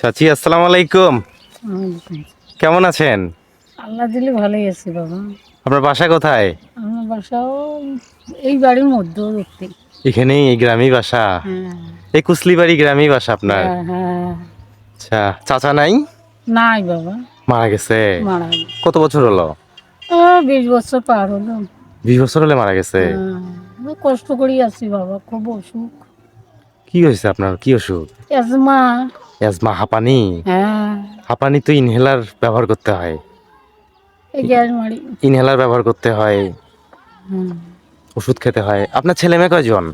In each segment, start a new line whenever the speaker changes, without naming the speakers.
চাচি আসসালামু আলাইকুম। কেমন আছেন?
আল্লাহ দিলে ভালোই আছি বাবা।
আপনার বাসা কোথায়?
আমার বাসাও এই বাড়ির মধ্যবর্তী
এখানেই এই গ্রামই বাসা?
হ্যাঁ।
এই কুসলিবাড়ি গ্রামই বাসা আপনার?
হ্যাঁ, হ্যাঁ।
আচ্ছা চাচা নাই?
নাই বাবা।
মারা গেছে? কত বছর হলো?
বিশ বছর পার হলো।
বিশ বছর হলে মারা গেছে?
কষ্ট করি আছি বাবা খুব অসুখ।
কি হয়েছে আপনার? কি অসুখ?
এজমা।
অ্যাজমা হাঁপানি।
হ্যাঁ।
হাঁপানি তো ইনহেলার ব্যবহার করতে হয়।
এই গ্যাস মারি।
ইনহেলার ব্যবহার করতে হয়। ওষুধ খেতে হয়। আপনার ছেলে মেয়ে কয়জন?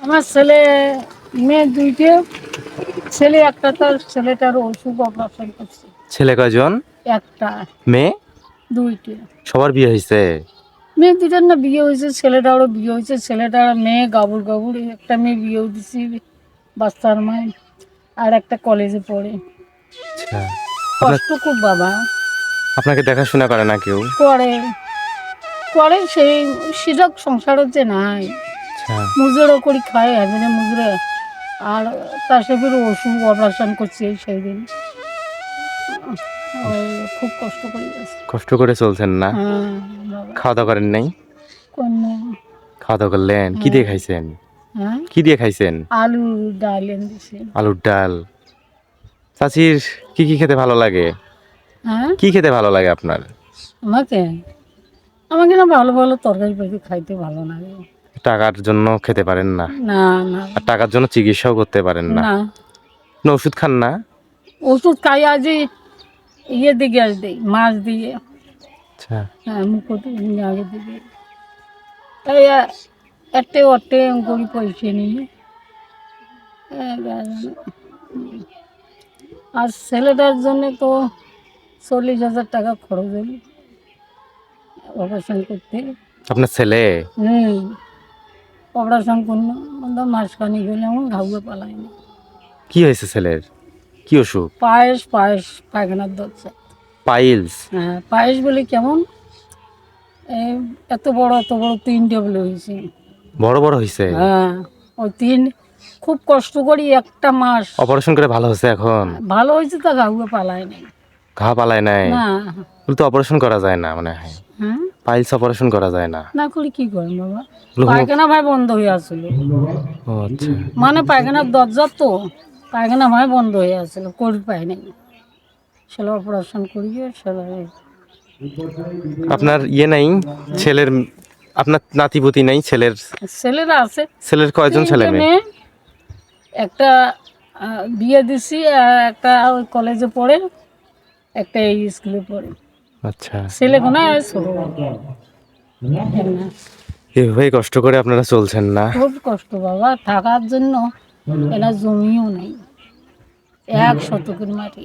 আমার ছেলে মেয়ে দুইটে ছেলে একটা তার ছেলেটার অসুখ অপারেশন করছে।
ছেলে কয়জন?
একটা।
মেয়ে?
দুইটে।
সবার বিয়ে হয়েছে?
মেয়ে দুইটার না বিয়ে হয়েছে ছেলেটারও বিয়ে হয়েছে ছেলেটার মেয়ে গাবুর গাবুর একটা মেয়ে বিয়েও দিছি বাচ্চার মায় আর একটা কলেজে পড়ে।
আচ্ছা।
কষ্ট খুব বাবা।
আপনাকে দেখাশোনা করে না কেউ?
করে। করে সেই সুযোগ সংসার হচ্ছে নাই।
আচ্ছা।
মুজুরও করি খায় একদিনে মুজুরে আর তার সাথে ওষুধ অপারেশন করছে সেই দিন খুব কষ্ট করে
কষ্ট করে চলছেন না?
হ্যাঁ
খাওয়া দাওয়া করেন নাই? খাওয়া দাওয়া করলেন? কি দিয়ে খাইছেন?
হ্যাঁ
কি দিয়ে খাইছেন?
আলু ডাল
আলুর ডাল। চাচির কি কি খেতে ভালো লাগে?
হ্যাঁ?
কি খেতে ভালো লাগে আপনার?
আমাকে? আমাকে না ভালো ভালো তরকারি পাখি খাইতে ভালো লাগে।
টাকার জন্য খেতে পারেন না?
না না।
আর টাকার জন্য চিকিৎসাও করতে পারেন না?
না।
ওষুধ খান না?
ওষুধ খাই আজ ইয়ে দিয়ে গ্যাস দিই মাছ দিয়ে।
আচ্ছা।
হ্যাঁ মুখতে আগে দিকে তাই একটা অটে করি পয়সা নিয়ে। আর ছেলেটার জন্য তো চল্লিশ হাজার টাকা খরচ হলো। অপারেশন করতে।
আপনার ছেলে?
হুম। অপারেশন করল মানে মাসখানি গেলে আমার ঘাউয়ে পালাই না
কি হয়েছে ছেলের? কি অসুখ?
পায়েস পায়েস পায়খানার দরজা।
পাইলস?
হ্যাঁ পায়েস বলে কেমন? এত বড় এত বড় তিনটে টেবিল হয়েছে।
বড় বড় হয়েছে
হ্যাঁ ওই তিন খুব কষ্ট করি একটা মাস।
অপারেশন করে ভালো হয়েছে এখন?
ভালো হয়েছে তো ঘাউয়ে পালায় নাই।
ঘা পালায় নাই?
না।
তো অপারেশন করা যায় না মানে পাইলস অপারেশন করা যায় না।
না করি কি করেন বাবা? পায়খানা ভাই বন্ধ হয়ে আসছিল
ও আচ্ছা।
মানে পায়খানার দরজা তো পায়খানা ভাই বন্ধ হয়ে আসছিল করি পাই নাই। সেটা অপারেশন করিয়ে সেটা
আপনার ইয়ে নাই? ছেলের আপনার নাতিপুতি নাই ছেলের
ছেলেরা আছে।
ছেলের কয়জন ছেলে মেয়ে।
একটা বিয়ে দিছি আর একটা কলেজে পড়ে একটা এই স্কুলে পড়ে।
আচ্ছা।
ছেলে কোনো।
এভাবেই কষ্ট করে আপনারা চলছেন না?
খুব কষ্ট বাবা থাকার জন্য এরা জমিও নেই। এক শতকের মাটি।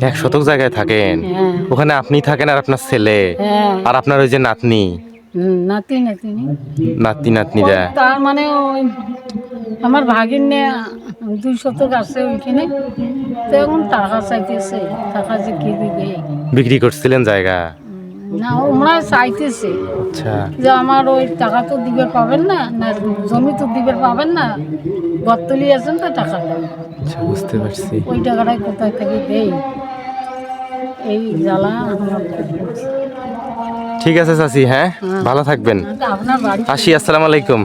এক শতক জায়গায় থাকেন?
হ্যাঁ।
ওখানে আপনি থাকেন আর আপনার ছেলে?
হ্যাঁ।
আর আপনার ওই যে নাতনি?
নাতি নাতি
নাতি নাতনিরা
তার মানে ওই আমার ভাগিন দুই শতক আছে ওইখানে। তো এখন টাকা চাইতেছে টাকা যে কি দিবে?
বিক্রি করছিলেন জায়গা?
না ওরা চাইতেছে।
আচ্ছা।
যে আমার ওই টাকা তো দিবে পাবেন না না জমি তো দিবে পাবেন না গতলি আছেন তো টাকা।
আচ্ছা বুঝতে পারছি।
ওই টাকাটাই কোথায় থেকে দেই? এই জ্বালা আমার।
ঠিক আছে চাচি হ্যাঁ? ভালো থাকবেন। আসি আসসালামু আলাইকুম।